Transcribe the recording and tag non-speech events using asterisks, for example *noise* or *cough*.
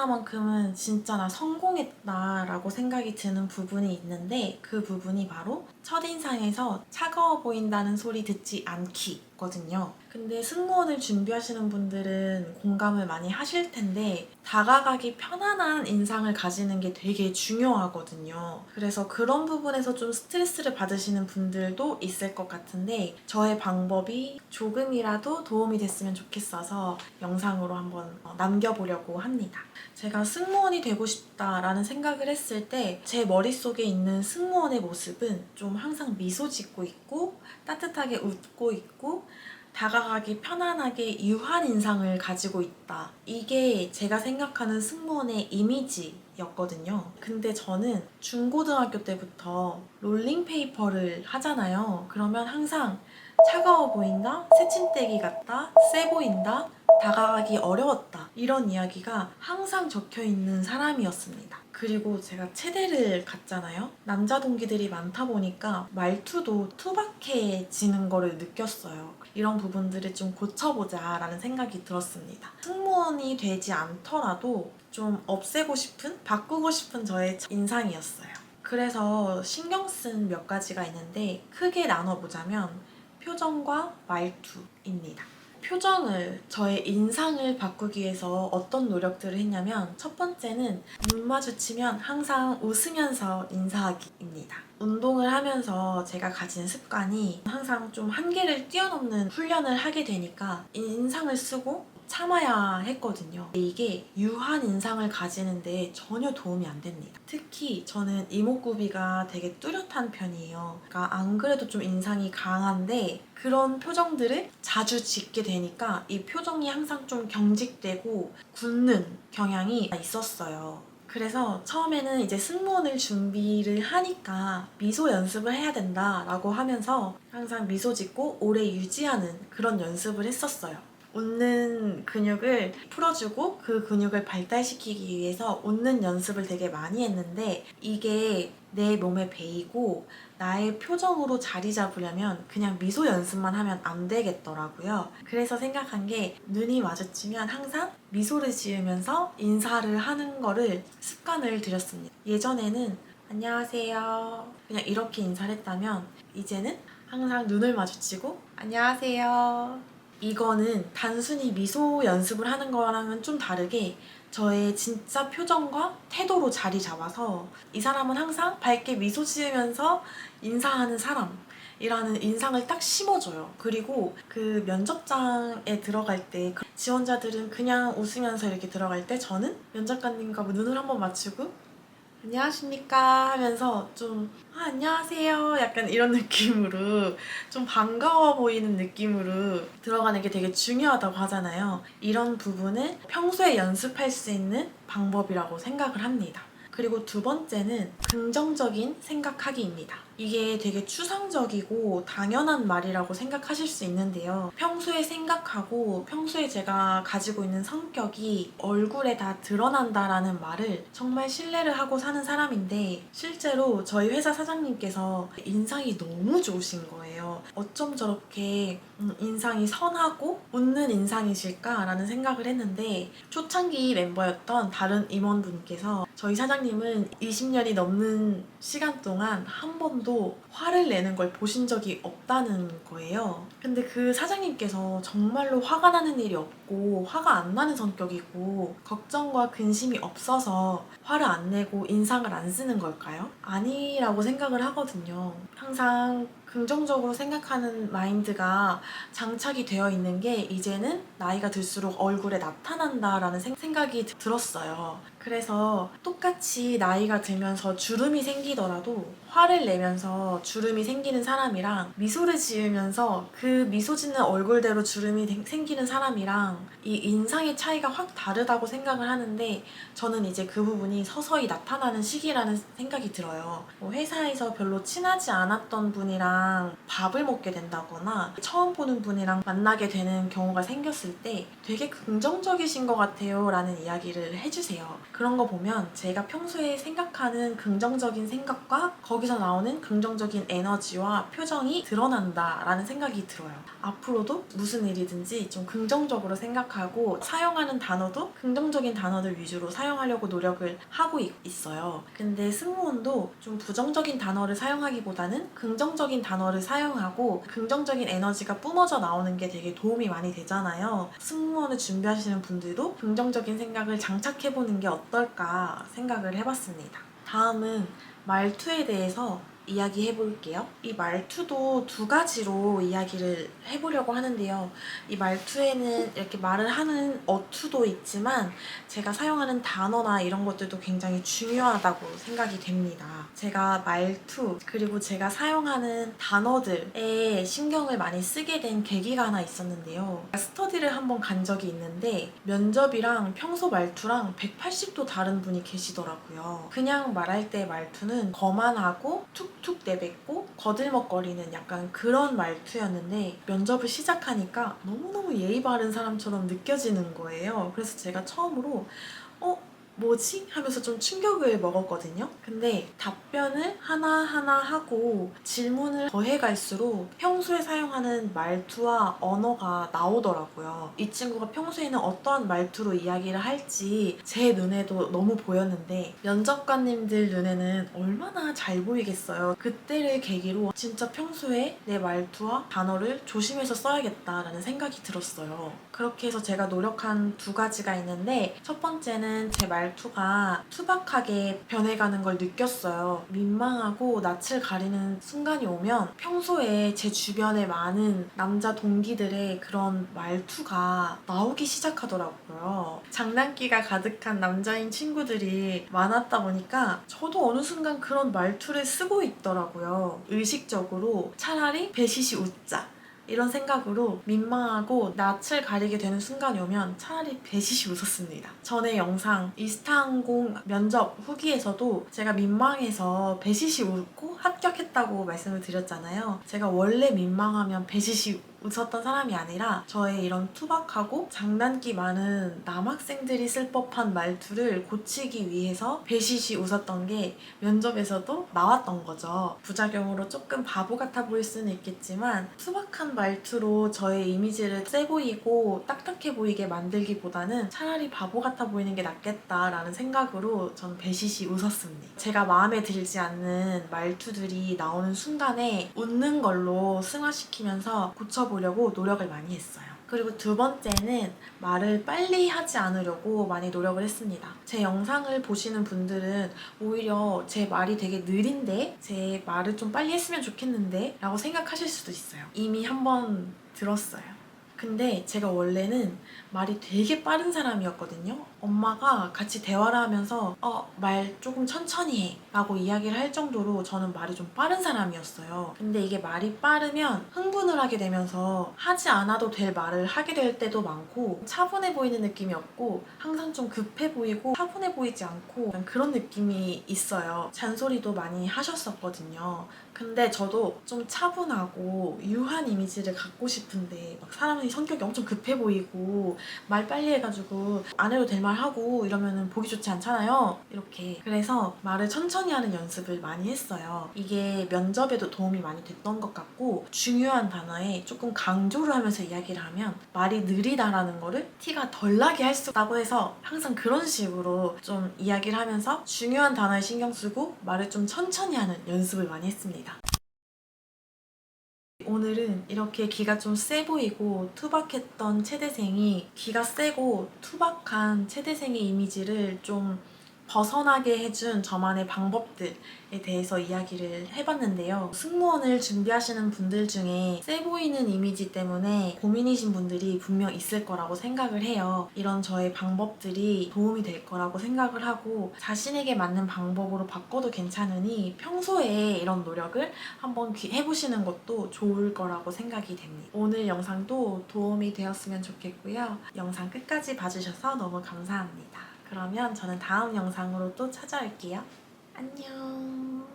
하나만큼은 진짜 나 성공했다라고 생각이 드는 부분이 있는데 그 부분이 바로 첫인상에서 차가워 보인다는 소리 듣지 않기 거든요. 근데 승무원을 준비하시는 분들은 공감을 많이 하실 텐데 다가가기 편안한 인상을 가지는 게 되게 중요하거든요. 그래서 그런 부분에서 좀 스트레스를 받으시는 분들도 있을 것 같은데 저의 방법이 조금이라도 도움이 됐으면 좋겠어서 영상으로 한번 어, 남겨보려고 합니다. 제가 승무원이 되고 싶다라는 생각을 했을 때 제 머릿속에 있는 승무원의 모습은 좀 항상 미소 짓고 있고 따뜻하게 웃고 있고 다가가기 편안하게 유한 인상을 가지고 있다. 이게 제가 생각하는 승무원의 이미지였거든요. 근데 저는 중고등학교 때부터 롤링페이퍼를 하잖아요. 그러면 항상 차가워 보인다, 새침대기 같다, 세 보인다, 다가가기 어려웠다. 이런 이야기가 항상 적혀 있는 사람이었습니다. 그리고 제가 체대를 갔잖아요. 남자 동기들이 많다 보니까 말투도 투박해지는 거를 느꼈어요. 이런 부분들을 좀 고쳐보자 라는 생각이 들었습니다. 승무원이 되지 않더라도 좀 없애고 싶은, 바꾸고 싶은 저의 인상이었어요. 그래서 신경 쓴 몇 가지가 있는데 크게 나눠보자면 표정과 말투입니다. 표정을 저의 인상을 바꾸기 위해서 어떤 노력들을 했냐면 첫 번째는 눈 마주치면 항상 웃으면서 인사하기입니다. 운동을 하면서 제가 가진 습관이 항상 좀 한계를 뛰어넘는 훈련을 하게 되니까 인상을 쓰고 참아야 했거든요. 이게 유한 인상을 가지는데 전혀 도움이 안 됩니다. 특히 저는 이목구비가 되게 뚜렷한 편이에요. 그러니까 안 그래도 좀 인상이 강한데 그런 표정들을 자주 짓게 되니까 이 표정이 항상 좀 경직되고 굳는 경향이 있었어요. 그래서 처음에는 이제 승무원을 준비를 하니까 미소 연습을 해야 된다라고 하면서 항상 미소 짓고 오래 유지하는 그런 연습을 했었어요. 웃는 근육을 풀어주고 그 근육을 발달시키기 위해서 웃는 연습을 되게 많이 했는데 이게 내 몸에 배이고 나의 표정으로 자리 잡으려면 그냥 미소 연습만 하면 안 되겠더라고요. 그래서 생각한 게 눈이 마주치면 항상 미소를 지으면서 인사를 하는 거를 습관을 들였습니다. 예전에는 안녕하세요. 그냥 이렇게 인사를 했다면 이제는 항상 눈을 마주치고 안녕하세요. 이거는 단순히 미소 연습을 하는 거랑은 좀 다르게 저의 진짜 표정과 태도로 자리 잡아서 이 사람은 항상 밝게 미소 지으면서 인사하는 사람 이라는 인상을 딱 심어줘요. 그리고 그 면접장에 들어갈 때그 지원자들은 그냥 웃으면서 이렇게 들어갈 때 저는 면접관님과 뭐 눈을 한번 맞추고 안녕하십니까 하면서 좀 아, 안녕하세요 약간 이런 *laughs* 느낌으로 좀 반가워 보이는 느낌으로 들어가는 게 되게 중요하다고 하잖아요. 이런 부분을 평소에 연습할 수 있는 방법이라고 생각을 합니다. 그리고 두 번째는 긍정적인 생각하기입니다. 이게 되게 추상적이고 당연한 말이라고 생각하실 수 있는데요. 평소에 생각하고 평소에 제가 가지고 있는 성격이 얼굴에 다 드러난다라는 말을 정말 신뢰를 하고 사는 사람인데 실제로 저희 회사 사장님께서 인상이 너무 좋으신 거예요. 어쩜 저렇게 음, 인상이 선하고 웃는 인상이실까라는 생각을 했는데 초창기 멤버였던 다른 임원분께서 저희 사장님은 20년이 넘는 시간 동안 한 번도 화를 내는 걸 보신 적이 없다는 거예요. 근데 그 사장님께서 정말로 화가 나는 일이 없고 화가 안 나는 성격이고 걱정과 근심이 없어서 화를 안 내고 인상을 안 쓰는 걸까요? 아니라고 생각을 하거든요. 항상 긍정적으로 생각하는 마인드가 장착이 되어 있는 게 이제는 나이가 들수록 얼굴에 나타난다라는 생- 생각이 드- 들었어요. 그래서 똑같이 나이가 들면서 주름이 생기더라도 화를 내면서 주름이 생기는 사람이랑 미소를 지으면서 그 미소 짓는 얼굴대로 주름이 생- 생기는 사람이랑 이 인상의 차이가 확 다르다고 생각을 하는데 저는 이제 그 부분이 서서히 나타나는 시기라는 생각이 들어요. 뭐 회사에서 별로 친하지 않았던 분이랑 밥을 먹게 된다거나 처음 보는 분이랑 만나게 되는 경우가 생겼을 때 되게 긍정적이신 것 같아요 라는 이야기를 해주세요. 그런 거 보면 제가 평소에 생각하는 긍정적인 생각과 거기서 나오는 긍정적인 에너지와 표정이 드러난다 라는 생각이 들어요. 앞으로도 무슨 일이든지 좀 긍정적으로 생각하고 사용하는 단어도 긍정적인 단어들 위주로 사용하려고 노력을 하고 있- 있어요. 근데 승무원도 좀 부정적인 단어를 사용하기보다는 긍정적인 단어를 사용하고 긍정적인 에너지가 뿜어져 나오는 게 되게 도움이 많이 되잖아요. 승무원을 준비하시는 분들도 긍정적인 생각을 장착해보는 게 어떨까 생각을 해봤습니다. 다음은 말투에 대해서 이야기해 볼게요. 이 말투도 두 가지로 이야기를 해보려고 하는데요. 이 말투에는 이렇게 말을 하는 어투도 있지만 제가 사용하는 단어나 이런 것들도 굉장히 중요하다고 생각이 됩니다. 제가 말투 그리고 제가 사용하는 단어들에 신경을 많이 쓰게 된 계기가 하나 있었는데요. 스터디를 한번 간 적이 있는데 면접이랑 평소 말투랑 180도 다른 분이 계시더라고요. 그냥 말할 때 말투는 거만하고 툭툭 내뱉고 거들먹거리는 약간 그런 말투였는데 면접을 시작하니까 너무너무 예의 바른 사람처럼 느껴지는 거예요. 그래서 제가 처음으로 어? 뭐지? 하면서 좀 충격을 먹었거든요. 근데 답변을 하나하나 하고 질문을 더해갈수록 평소에 사용하는 말투와 언어가 나오더라고요. 이 친구가 평소에는 어떠한 말투로 이야기를 할지 제 눈에도 너무 보였는데 면접관님들 눈에는 얼마나 잘 보이겠어요. 그때를 계기로 진짜 평소에 내 말투와 단어를 조심해서 써야겠다라는 생각이 들었어요. 그렇게 해서 제가 노력한 두 가지가 있는데 첫 번째는 제 말 투가 투박하게 변해가는 걸 느꼈어요. 민망하고 낯을 가리는 순간이 오면 평소에 제 주변에 많은 남자 동기들의 그런 말투가 나오기 시작하더라고요. 장난기가 가득한 남자인 친구들이 많았다 보니까 저도 어느 순간 그런 말투를 쓰고 있더라고요. 의식적으로 차라리 배시시 웃자. 이런 생각으로 민망하고 낯을 가리게 되는 순간이 오면 차라리 배시시 웃었습니다. 전에 영상 이스타항공 면접 후기에서도 제가 민망해서 배시시 웃고 합격했다고 말씀을 드렸잖아요. 제가 원래 민망하면 배시시 웃었던 사람이 아니라 저의 이런 투박하고 장난기 많은 남학생들이 쓸 법한 말투를 고치기 위해서 배시시 웃었던 게 면접에서도 나왔던 거죠. 부작용으로 조금 바보 같아 보일 수는 있겠지만 투박한 말투로 저의 이미지를 세 보이고 딱딱해 보이게 만들기보다는 차라리 바보 같아 보이는 게 낫겠다라는 생각으로 전 배시시 웃었습니다. 제가 마음에 들지 않는 말투들이 나오는 순간에 웃는 걸로 승화시키면서 고쳐 보려고 노력을 많이 했어요. 그리고 두 번째는 말을 빨리 하지 않으려고 많이 노력을 했습니다. 제 영상을 보시는 분들은 오히려 제 말이 되게 느린데 제 말을 좀 빨리 했으면 좋겠는데 라고 생각하실 수도 있어요. 이미 한 번 들었어요. 근데 제가 원래는 말이 되게 빠른 사람이었거든요. 엄마가 같이 대화를 하면서 어, 말 조금 천천히 해 라고 이야기를 할 정도로 저는 말이 좀 빠른 사람이었어요. 근데 이게 말이 빠르면 흥분을 하게 되면서 하지 않아도 될 말을 하게 될 때도 많고 차분해 보이는 느낌이 없고 항상 좀 급해 보이고 차분해 보이지 않고 그런 느낌이 있어요. 잔소리도 많이 하셨었거든요. 근데 저도 좀 차분하고 유한 이미지를 갖고 싶은데 막 사람이 성격이 엄청 급해 보이고 말 빨리 해가지고 안 해도 될 말 하고 이러면 보기 좋지 않잖아요. 이렇게 그래서 말을 천천히 하는 연습을 많이 했어요. 이게 면접에도 도움이 많이 됐던 것 같고 중요한 단어에 조금 강조를 하면서 이야기를 하면 말이 느리다라는 거를 티가 덜 나게 할 수 있다고 해서 항상 그런 식으로 좀 이야기를 하면서 중요한 단어에 신경 쓰고 말을 좀 천천히 하는 연습을 많이 했습니다. 오늘은 이렇게 기가 좀 세 보이고 투박했던 체대생이 기가 세고 투박한 체대생의 이미지를 좀 벗어나게 해준 저만의 방법들에 대해서 이야기를 해봤는데요. 승무원을 준비하시는 분들 중에 세 보이는 이미지 때문에 고민이신 분들이 분명 있을 거라고 생각을 해요. 이런 저의 방법들이 도움이 될 거라고 생각을 하고 자신에게 맞는 방법으로 바꿔도 괜찮으니 평소에 이런 노력을 한번 귀- 해보시는 것도 좋을 거라고 생각이 됩니다. 오늘 영상도 도움이 되었으면 좋겠고요. 영상 끝까지 봐주셔서 너무 감사합니다. 그러면 저는 다음 영상으로 또 찾아올게요. 안녕.